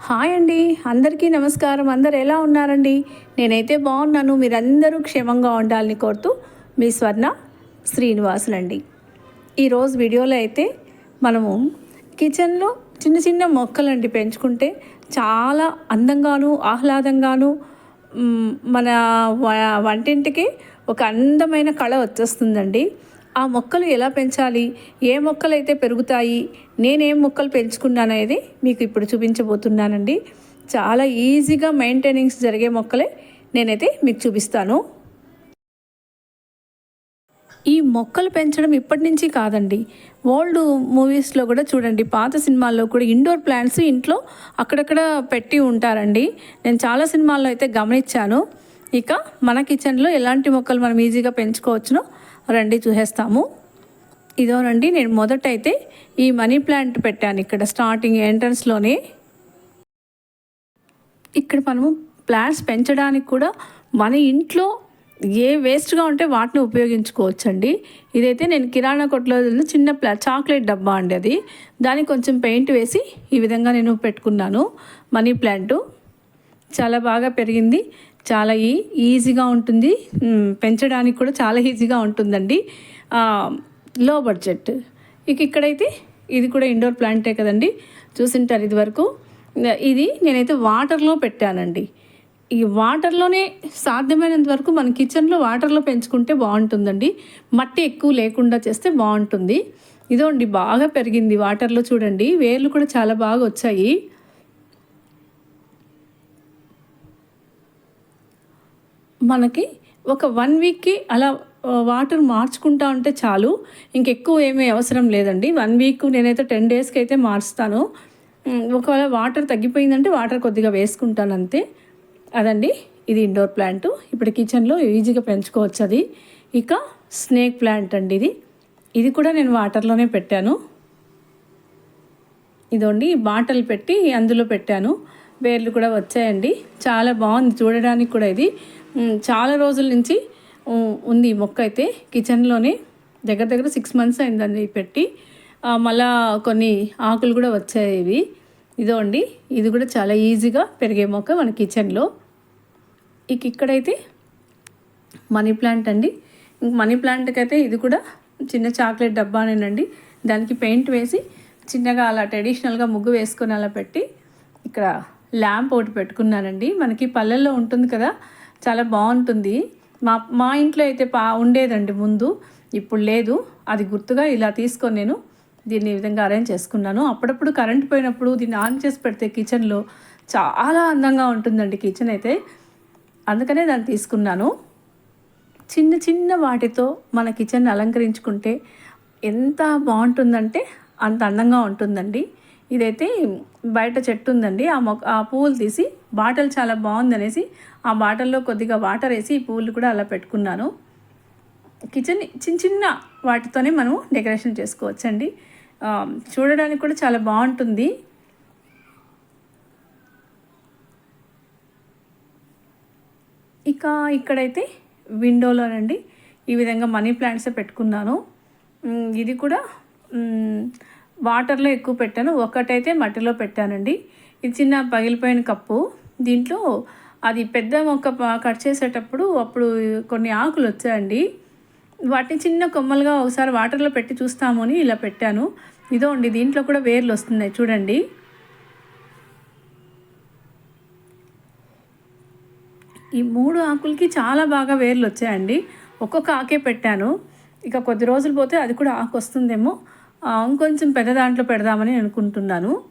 Hi అండి అందరికీ నమస్కారం. అందరు ఎలా ఉన్నారండి? నేనైతే బాగున్నాను. మీరందరూ క్షేమంగా ఉండాలని కోరుతూ మీ స్వర్ణ శ్రీనివాసులండి. ఈరోజు వీడియోలో అయితే మనము కిచెన్లో చిన్న చిన్న మొక్కలండి పెంచుకుంటే చాలా అందంగాను ఆహ్లాదంగాను మన వ- వంటింటికి ఒక అందమైన కళ వచ్చేస్తుందండి. ఆ మొక్కలు ఎలా పెంచాలి? ఏ మొక్కలు అయితే పెరుగుతాయి? నేనేం మొక్కలు పెంచుకున్నాను అనేది మీకు ఇప్పుడు చూపించబోతున్నానండి. చాలా ఈజీగా మెయింటెనెన్స్ జరిగే మొక్కలే నేనైతే మీకు చూపిస్తాను. ఈ మొక్కలు పెంచడం ఇప్పటి నుంచి కాదండి. ఓల్డ్ మూవీస్లో కూడా చూడండి పాత సినిమాల్లో కూడా ఇండోర్ ప్లాంట్స్ ఇంట్లో అక్కడక్కడ పెట్టి ఉంటారండి. నేను చాలా సినిమాల్లో అయితే గమనించాను. ఇక మన కిచెన్లో ఎలాంటి మొక్కలు మనం ఈజీగా పెంచుకోవచ్చునో రండి చూసేస్తాము. ఇదోనండి నేను మొదట అయితే ఈ మనీ ప్లాంట్ పెట్టాను ఇక్కడ స్టార్టింగ్ ఎంట్రన్స్లోనే ఇక్కడ మనము ప్లాంట్స్ పెంచడానికి కూడా మన ఇంట్లో ఏ వేస్ట్గా ఉంటే వాటిని ఉపయోగించుకోవచ్చండి. ఇదైతే నేను కిరాణా కొట్లో చిన్న ప్లా చాక్లెట్ డబ్బా అండి అది. దానికి కొంచెం పెయింట్ వేసి ఈ విధంగా నేను పెట్టుకున్నాను మనీ ప్లాంటు. చాలా బాగా పెరిగింది. చాలా ఈ ఈజీగా ఉంటుంది. పెంచడానికి కూడా చాలా ఈజీగా ఉంటుందండి. లో బడ్జెట్. ఇక ఇక్కడైతే ఇది కూడా ఇండోర్ ప్లాంటే కదండి. చూసింటారు ఇది వరకు ఇది నేనైతే వాటర్లో పెట్టానండి. ఈ వాటర్లోనే సాధ్యమైనంత వరకు మన కిచెన్లో వాటర్లో పెంచుకుంటే బాగుంటుందండి. మట్టి ఎక్కువ లేకుండా చేస్తే బాగుంటుంది. ఇదోండి బాగా పెరిగింది వాటర్లో చూడండి. వేర్లు కూడా చాలా బాగా వచ్చాయి. మనకి ఒక వన్ వీక్కి అలా వాటర్ మార్చుకుంటా ఉంటే చాలు. ఇంకెక్కువ ఏమీ అవసరం లేదండి. వన్ వీక్ నేనైతే టెన్ డేస్కి అయితే మార్చుతాను. ఒకవేళ వాటర్ తగ్గిపోయిందంటే వాటర్ కొద్దిగా వేసుకుంటాను అంతే. అదండి. ఇది ఇండోర్ ప్లాంట్ ఇప్పుడు కిచెన్లో ఈజీగా పెంచుకోవచ్చు అది. ఇక స్నేక్ ప్లాంట్ అండి ఇది. ఇది కూడా నేను వాటర్లోనే పెట్టాను. ఇదోండి బాటలు పెట్టి అందులో పెట్టాను. వేర్లు కూడా వచ్చాయండి. చాలా బాగుంది చూడడానికి కూడా ఇది. చాలా రోజుల నుంచి ఉంది మొక్క అయితే. కిచెన్లోనే దగ్గర దగ్గర సిక్స్ మంత్స్ అయిందండి పెట్టి. మళ్ళా కొన్ని ఆకులు కూడా వచ్చాయి ఇవి. ఇదో అండి ఇది కూడా చాలా ఈజీగా పెరిగే మొక్క మన కిచెన్లో ఇక ఇక్కడైతే మనీ ప్లాంట్ అండి. ఇంక మనీ ప్లాంట్కి అయితే ఇది కూడా చిన్న చాక్లెట్ డబ్బానేనండి. దానికి పెయింట్ వేసి చిన్నగా అలా ట్రెడిషనల్గా ముగ్గు వేసుకొని అలా పెట్టి ఇక్కడ ల్యాంప్ ఒకటి పెట్టుకున్నానండి మనకి పల్లెల్లో ఉంటుంది కదా చాలా బాగుంటుంది. మా మా ఇంట్లో అయితే పా ఉండేదండి ముందు ఇప్పుడు లేదు. అది గుర్తుగా ఇలా తీసుకొని నేను దీన్ని ఈ విధంగా అరేంజ్ చేసుకున్నాను. అప్పుడప్పుడు కరెంట్ పోయినప్పుడు దీన్ని ఆన్ చేసి పెడితే కిచెన్లో చాలా అందంగా ఉంటుందండి కిచెన్ అయితే. అందుకనే దాన్ని తీసుకున్నాను. చిన్న చిన్న వాటితో మన కిచెన్ అలంకరించుకుంటే ఎంత బాగుంటుందంటే అంత అందంగా ఉంటుందండి. ఇదైతే బయట చెట్టు ఉందండి. ఆ మొక్క ఆ పువ్వులు తీసి బాటిల్ చాలా బాగుందనేసి ఆ బాటిల్లో కొద్దిగా వాటర్ వేసి ఈ పువ్వులు కూడా అలా పెట్టుకున్నాను. కిచెన్ చిన్న చిన్న వాటితోనే మనం డెకరేషన్ చేసుకోవచ్చండి. చూడడానికి కూడా చాలా బాగుంటుంది. ఇక ఇక్కడైతే విండోలోనండి. ఈ విధంగా మనీ ప్లాంట్సే పెట్టుకున్నాను. ఇది కూడా వాటర్లో ఎక్కువ పెట్టాను. ఒకటైతే మట్టిలో పెట్టానండి. ఇది చిన్న పగిలిపోయిన కప్పు. దీంట్లో అది పెద్ద మొక్క కట్ చేసేటప్పుడు అప్పుడు కొన్ని ఆకులు వచ్చాయండి. వాటిని చిన్న కొమ్మలుగా ఒకసారి వాటర్లో పెట్టి చూస్తాము అని ఇలా పెట్టాను. ఇదో అండి దీంట్లో కూడా వేర్లు వస్తున్నాయి. చూడండి. ఈ మూడు ఆకులకి చాలా బాగా వేర్లు వచ్చాయండి. ఒక్కొక్క ఆకే పెట్టాను. ఇక కొద్ది రోజులు పోతే అది కూడా ఆకు వస్తుందేమో. ఇంకొంచెం పెద్ద దాంట్లో పెడదామని అనుకుంటున్నాను.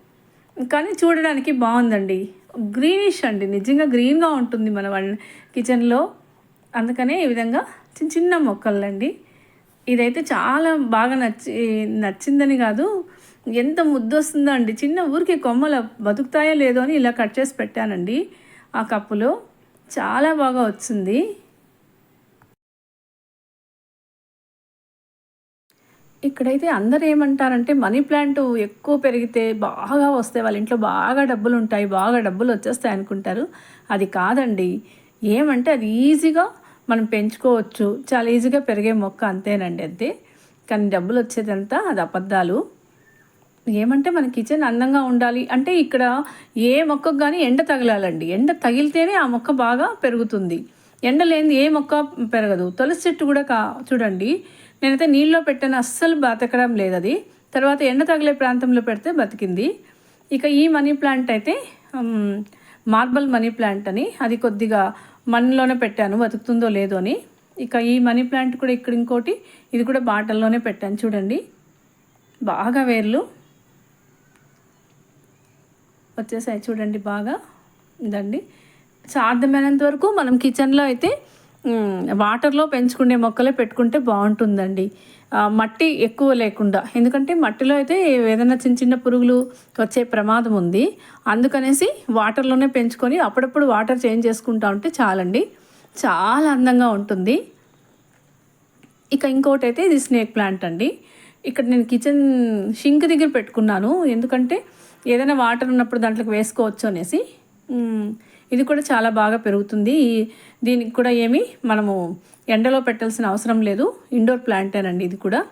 కానీ చూడడానికి బాగుందండి. గ్రీనిష్ అండి. నిజంగా గ్రీన్గా ఉంటుంది మన వన్ కిచెన్లో అందుకనే ఈ విధంగా చిన్న చిన్న మొక్కలండి. ఇదైతే చాలా బాగా నచ్చి నచ్చిందని కాదు. ఎంత ముద్దొస్తుందో అండి. చిన్న ఊరికి కొమ్మలు బతుకుతాయో లేదో అని ఇలా కట్ చేసి పెట్టానండి. ఆ కప్పులో. చాలా బాగా వచ్చింది. ఇక్కడైతే అందరు ఏమంటారంటే మనీ ప్లాంట్ ఎక్కువ పెరిగితే బాగా వస్తాయి. వాళ్ళ ఇంట్లో బాగా డబ్బులు ఉంటాయి బాగా డబ్బులు వచ్చేస్తాయి అనుకుంటారు. అది కాదండి. ఏమంటే అది ఈజీగా మనం పెంచుకోవచ్చు. చాలా ఈజీగా పెరిగే మొక్క అంతేనండి అంతే కానీ డబ్బులు వచ్చేదంతా అది అబద్ధాలు. ఏమంటే మన కిచెన్ అందంగా ఉండాలి. అంటే ఇక్కడ ఏ మొక్కకు కానీ ఎండ తగలాలండి. ఎండ తగిలితేనే ఆ మొక్క బాగా పెరుగుతుంది. ఎండ లేని ఏ మొక్క పెరగదు. తులసి చెట్టు కూడా కా చూడండి. నేనైతే నీళ్ళలో పెట్టాను అస్సలు బతకడం లేదు అది. తర్వాత ఎండ తగిలే ప్రాంతంలో పెడితే బతికింది. ఇక ఈ మనీ ప్లాంట్ అయితే మార్బల్ మనీ ప్లాంట్ అని అది కొద్దిగా మన్నులోనే పెట్టాను బతుకుతుందో లేదో అని. ఇక ఈ మనీ ప్లాంట్ కూడా ఇక్కడ ఇంకోటి ఇది కూడా బాటల్లోనే పెట్టాను చూడండి. బాగా వేర్లు. వచ్చేసాయి చూడండి బాగా. ఇదండి. సాధ్యమైనంత వరకు మనం కిచెన్లో అయితే వాటర్లో పెంచుకునే మొక్కలే పెట్టుకుంటే బాగుంటుందండి. మట్టి ఎక్కువ లేకుండా. ఎందుకంటే మట్టిలో అయితే ఏదైనా చిన్న చిన్న పురుగులు వచ్చే ప్రమాదం ఉంది. అందుకనేసి వాటర్లోనే పెంచుకొని అప్పుడప్పుడు వాటర్ చేంజ్ చేసుకుంటా ఉంటే చాలండి. చాలా అందంగా ఉంటుంది. ఇక ఇంకోటి అయితే ఇది స్నేక్ ప్లాంట్ అండి. ఇక్కడ నేను కిచెన్ షింక్ దగ్గర పెట్టుకున్నాను. ఎందుకంటే ఏదైనా వాటర్ ఉన్నప్పుడు దాంట్లోకి వేసుకోవచ్చు అనేసి. ఇది కూడా చాలా బాగా పెరుగుతుంది. ఈ- దీనికి కూడా ఏమి మనము ఎండలో పెట్టాల్సిన అవసరం లేదు. ఇండోర్ ప్లాంటేనండి ఇది కూడా.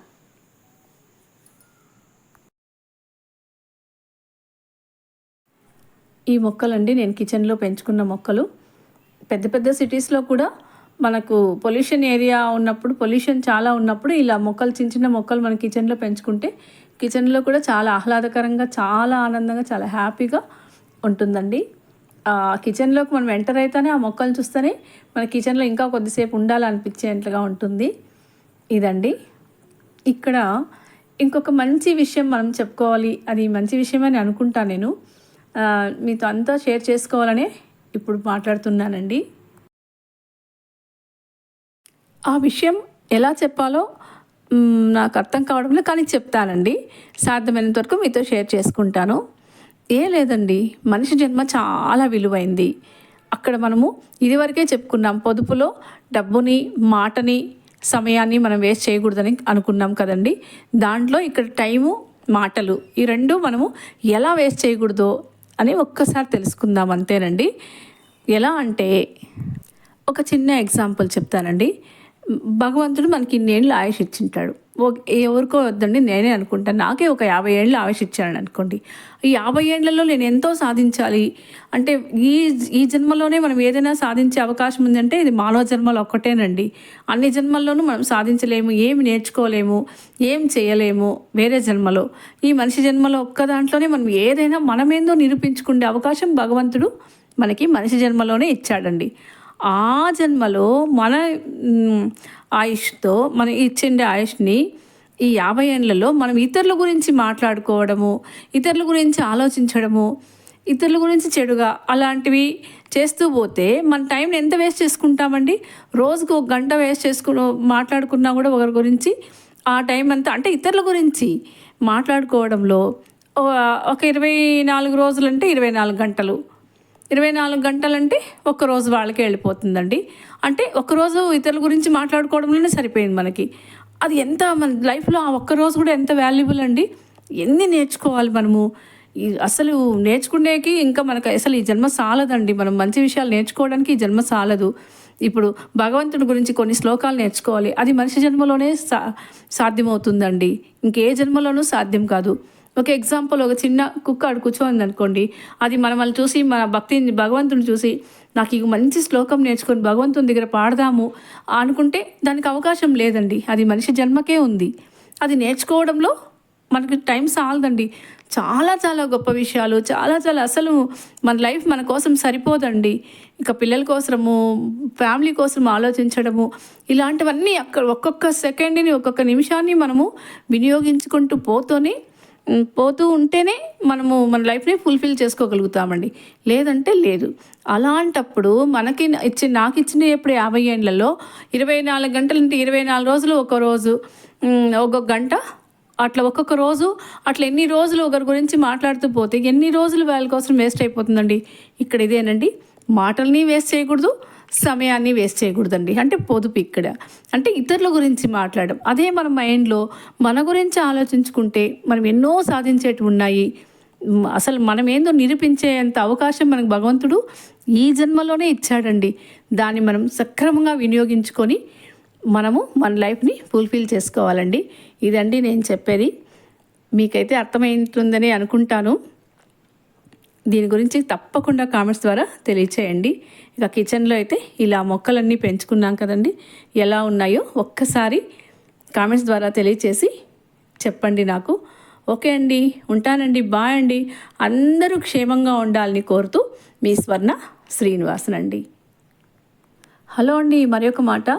ఈ మొక్కలండి నేను కిచెన్లో పెంచుకున్న మొక్కలు. పెద్ద పెద్ద సిటీస్లో కూడా మనకు పొల్యూషన్ ఏరియా ఉన్నప్పుడు పొల్యూషన్ చాలా ఉన్నప్పుడు ఇలా మొక్కలు చిన్న చిన్న మొక్కలు మన కిచెన్లో పెంచుకుంటే కిచెన్లో కూడా చాలా ఆహ్లాదకరంగా చాలా ఆనందంగా చాలా హ్యాపీగా ఉంటుందండి. కిచెన్లోకి మనం ఎంటర్ అయితేనే ఆ మొక్కలు చూస్తేనే మన కిచెన్లో ఇంకా కొద్దిసేపు ఉండాలనిపించేట్లుగా ఉంటుంది. ఇదండి. ఇక్కడ ఇంకొక మంచి విషయం మనం చెప్పుకోవాలి. అది మంచి విషయం అని అనుకుంటా నేను. మీతో అంతా షేర్ చేసుకోవాలనే ఇప్పుడు మాట్లాడుతున్నానండి. ఆ విషయం ఎలా చెప్పాలో నాకు అర్థం కావడం లేదు కానీ చెప్తానండి. సాధ్యమైనంత వరకు మీతో షేర్ చేసుకుంటాను. ఏం లేదండి. మనిషి జన్మ చాలా విలువైంది. అక్కడ మనము ఇదివరకే చెప్పుకున్నాం పొదుపులో డబ్బుని మాటని సమయాన్ని మనం వేస్ట్ చేయకూడదని అనుకున్నాం కదండి. దాంట్లో ఇక్కడ టైము మాటలు ఈ రెండు మనము ఎలా వేస్ట్ చేయకూడదో అని ఒక్కసారి తెలుసుకుందాం అంతేనండి. ఎలా అంటే ఒక చిన్న ఎగ్జాంపుల్ చెప్తానండి. భగవంతుడు మనకి ఇన్ని ఏళ్ళు ఆయుష్ ఇచ్చింటాడు. ఎవరికో వద్దండి నేనే అనుకుంటాను. నాకే ఒక యాభై ఏళ్ళు ఆయుష్ ఇచ్చాను అనుకోండి. ఈ యాభై ఏళ్ళలో నేను ఎంతో సాధించాలి. అంటే ఈ ఈ జన్మలోనే మనం ఏదైనా సాధించే అవకాశం ఉందంటే ఇది మానవ జన్మలో ఒక్కటేనండి. అన్ని జన్మల్లోనూ మనం సాధించలేము ఏమి నేర్చుకోలేము ఏం చేయలేము వేరే జన్మలో. ఈ మనిషి జన్మలో ఒక్క దాంట్లోనే మనం ఏదైనా మనమేందో నిరూపించుకునే అవకాశం భగవంతుడు మనకి మనిషి జన్మలోనే ఇచ్చాడండి. ఆ జన్మలో మన ఆయుష్తో మనం ఇచ్చిండే ఆయుష్ని ఈ యాభై ఏళ్ళలో మనం ఇతరుల గురించి మాట్లాడుకోవడము ఇతరుల గురించి ఆలోచించడము ఇతరుల గురించి చెడుగా అలాంటివి చేస్తూ పోతే మన టైంని ఎంత వేస్ట్ చేసుకుంటామండి? రోజుకు ఒక గంట వేస్ట్ చేసుకుని మాట్లాడుకున్నా కూడా ఒకరి గురించి ఆ టైం అంతా అంటే ఇతరుల గురించి మాట్లాడుకోవడంలో ఒక ఇరవై నాలుగు రోజులు అంటే ఇరవై నాలుగు గంటలు. ఇరవై నాలుగు గంటలంటే ఒక్కరోజు రోజు వాళ్ళకే వెళ్ళిపోతుందండి. అంటే ఒకరోజు ఇతరుల గురించి మాట్లాడుకోవడంలోనే సరిపోయింది మనకి. అది ఎంత మన లైఫ్లో ఆ ఒక్క రోజు కూడా ఎంత వాల్యుబుల్ అండి? ఎన్ని నేర్చుకోవాలి మనము? ఈ అసలు నేర్చుకునేకి ఇంకా మనకు అసలు ఈ జన్మ సాలదండి. మనం మంచి విషయాలు నేర్చుకోవడానికి ఈ జన్మ సాలదు. ఇప్పుడు భగవంతుడి గురించి కొన్ని శ్లోకాలు నేర్చుకోవాలి. అది మనిషి జన్మలోనే సా సాధ్యమవుతుందండి. ఇంకే జన్మలోనూ సాధ్యం కాదు. ఒక ఎగ్జాంపుల్ ఒక చిన్న కుక్క ఆడు కూర్చోంది అనుకోండి అది మనల్ని చూసి మన భక్తిని భగవంతుని చూసి నాకు ఇక మంచి శ్లోకం నేర్చుకొని భగవంతుని దగ్గర పాడదాము అనుకుంటే దానికి అవకాశం లేదండి. అది మనిషి జన్మకే ఉంది. అది నేర్చుకోవడంలో మనకి టైం సాలదండి. చాలా చాలా గొప్ప విషయాలు చాలా చాలా అసలు మన లైఫ్ మన కోసం సరిపోదండి. ఇక పిల్లల కోసము ఫ్యామిలీ కోసం ఆలోచించడము ఇలాంటివన్నీ అక్కడ ఒక్కొక్క సెకండ్ని ఒక్కొక్క నిమిషాన్ని మనము వినియోగించుకుంటూ పోతూనే పోతూ ఉంటేనే మనము మన లైఫ్ని ఫుల్ఫిల్ చేసుకోగలుగుతామండి. లేదంటే లేదు. అలాంటప్పుడు మనకి ఇచ్చి నాకు ఇచ్చిన ఎప్పుడు యాభై ఏళ్ళలో ఇరవై నాలుగు గంటలు అంటే ఇరవై నాలుగు రోజులు ఒక రోజు ఒక్కొక్క గంట అట్లా ఒక్కొక్క రోజు అట్లా ఎన్ని రోజులు ఒకరి గురించి మాట్లాడుతూ పోతే ఎన్ని రోజులు వాళ్ళ కోసం వేస్ట్ అయిపోతుందండి. ఇక్కడ ఇదేనండి. మాటల్ని వేస్ట్ చేయకూడదు సమయాన్ని వేస్ట్ చేయకూడదండి. అంటే పొదుపు ఇక్కడ. అంటే ఇతరుల గురించి మాట్లాడడం. అదే మన మైండ్లో మన గురించి ఆలోచించుకుంటే మనం ఎన్నో సాధించేటివి ఉన్నాయి. అసలు మనం ఏందో నిరూపించేంత అవకాశం మనకు భగవంతుడు ఈ జన్మలోనే ఇచ్చాడండి. దాన్ని మనం సక్రమంగా వినియోగించుకొని మనము మన లైఫ్ని ఫుల్ఫిల్ చేసుకోవాలండి. ఇదండి నేను చెప్పేది. మీకైతే అర్థమవుతుందని అనుకుంటాను. దీని గురించి తప్పకుండా కామెంట్స్ ద్వారా తెలియచేయండి. ఇక కిచెన్లో అయితే ఇలా మొక్కలన్నీ పెంచుకున్నాం కదండి. ఎలా ఉన్నాయో ఒక్కసారి కామెంట్స్ ద్వారా తెలియచేసి చెప్పండి నాకు. ఓకే అండి. ఉంటానండి. బాయ్ అండి. అందరూ క్షేమంగా ఉండాలని కోరుతూ మీ స్వర్ణ శ్రీనివాసన్ అండి. హలో అండి. మరి ఒక మాట.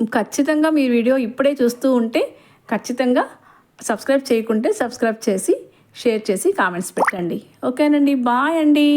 ఖచ్చితంగా మీ వీడియో ఇప్పుడే చూస్తూ ఉంటే ఖచ్చితంగా సబ్స్క్రైబ్ చేయకుంటే సబ్స్క్రైబ్ చేసి షేర్ చేసి కామెంట్స్ పెట్టండి. ఓకేనండి బాయ్ అండి.